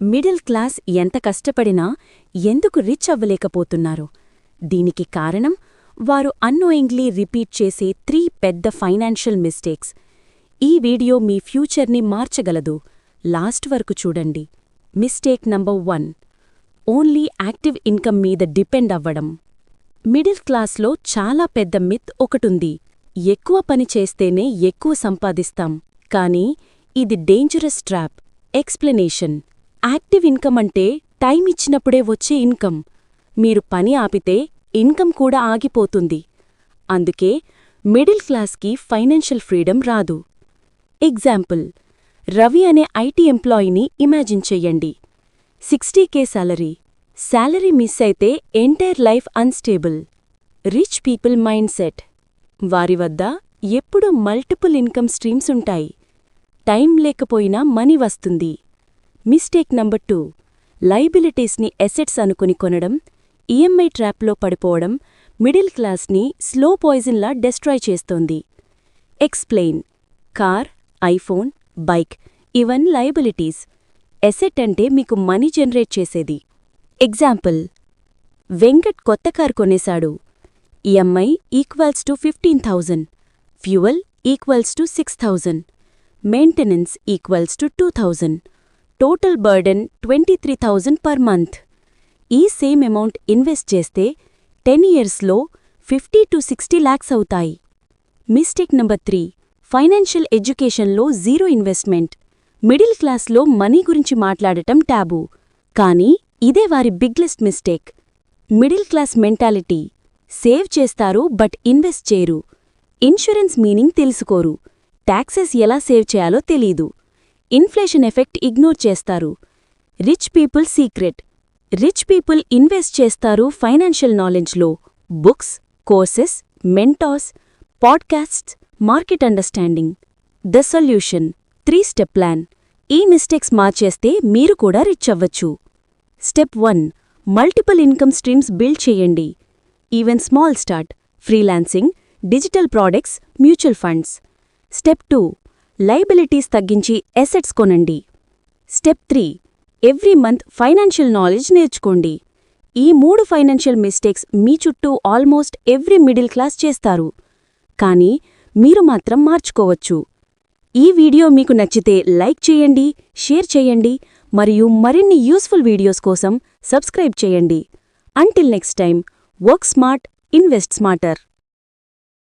Middle class ఎంత కష్టపడినా ఎందుకు రిచ్ అవ్వలేకపోతున్నారు? దీనికి కారణం వారు అన్నోయింగ్లీ రిపీట్ చేసే త్రీ పెద్ద ఫైనాన్షియల్ మిస్టేక్స్. ఈ వీడియో మీ ఫ్యూచర్ని మార్చగలదు. లాస్ట్ వరకు చూడండి. Mistake number one. Only active income మీద డిపెండ్ అవ్వడం. మిడిల్ క్లాస్లో చాలా పెద్ద మిత్ ఒకటుంది. ఎక్కువ పని చేస్తేనే ఎక్కువ సంపాదిస్తాం. కానీ ఇది dangerous trap explanation active income అంటే టైం ఇచ్చినప్పుడే వచ్చే ఇన్కమ్. మీరు పని ఆపితే ఇన్కమ్ కూడా ఆగిపోతుంది. అందుకే మిడిల్ క్లాస్కి ఫైనాన్షియల్ ఫ్రీడమ్ రాదు. ఎగ్జాంపుల్ రవి అనే ఐటీ ఎంప్లాయీని ఇమాజిన్ చెయ్యండి. Sixty K salary. Salary miss అయితే entire life unstable. Rich people mind set. వారి వద్ద ఎప్పుడూ మల్టిపుల్ ఇన్కమ్ స్ట్రీమ్స్ ఉంటాయి. టైం లేకపోయినా మనీ వస్తుంది. Mistake number two. లైబిలిటీస్ని ఎసెట్స్ అనుకుని కొనడం ఈఎంఐ ట్రాప్లో పడిపోవడం మిడిల్ క్లాస్ని స్లో పాయిజన్లా డెస్ట్రాయ్ చేస్తోంది. ఎక్స్ప్లెయిన్. కార్ ఐఫోన్ బైక్ ఇవన్ లయబిలిటీస్. ఎసెట్ అంటే మీకు మనీ జనరేట్ చేసేది. ఎగ్జాంపుల్. వెంకట్ కొత్త car కొనేశాడు. EMI equals to fifteen thousand. Fuel equals to six thousand. Maintenance equals to two thousand. Total burden twenty three thousand per month ఈ same amount invest చేస్తే ten ఇయర్స్లో fifty to sixty lakhs అవుతాయి. Mistake number three financial ఎడ్యుకేషన్లో zero investment middle క్లాస్లో money గురించి మాట్లాడటం taboo కానీ ఇదే వారి biggest mistake middle class mentality save చేస్తారు బట్ ఇన్వెస్ట్ చేయరు. ఇన్సూరెన్స్ మీనింగ్ తెలుసుకోరు. ట్యాక్సెస్ ఎలా సేవ్ చేయాలో తెలీదు. ఇన్ఫ్లేషన్ ఎఫెక్ట్ ఇగ్నోర్ చేస్తారు. Rich people secret. Rich people invest చేస్తారు financial నాలెడ్జ్లో. Books courses mentors podcasts market understanding. The solution. Three step plan. ఈ mistakes మార్చేస్తే మీరు కూడా రిచ్ అవ్వచ్చు. Step one. Multiple income streams build చేయండి. Even small start. Freelancing digital products mutual funds. Step two. Liabilities తగ్గించి assets కొనండి. Step three every month financial knowledge నేర్చుకోండి. ఈ మూడు ఫైనాన్షియల్ మిస్టేక్స్ మీ చుట్టూ ఆల్మోస్ట్ ఎవ్రీ మిడిల్ క్లాస్ చేస్తారు. కానీ మీరు మాత్రం మార్చుకోవచ్చు. ఈ వీడియో మీకు నచ్చితే లైక్ చేయండి షేర్ చేయండి మరియు మరిన్ని యూస్ఫుల్ వీడియోస్ కోసం సబ్స్క్రైబ్ చేయండి. Until next time work smart invest smarter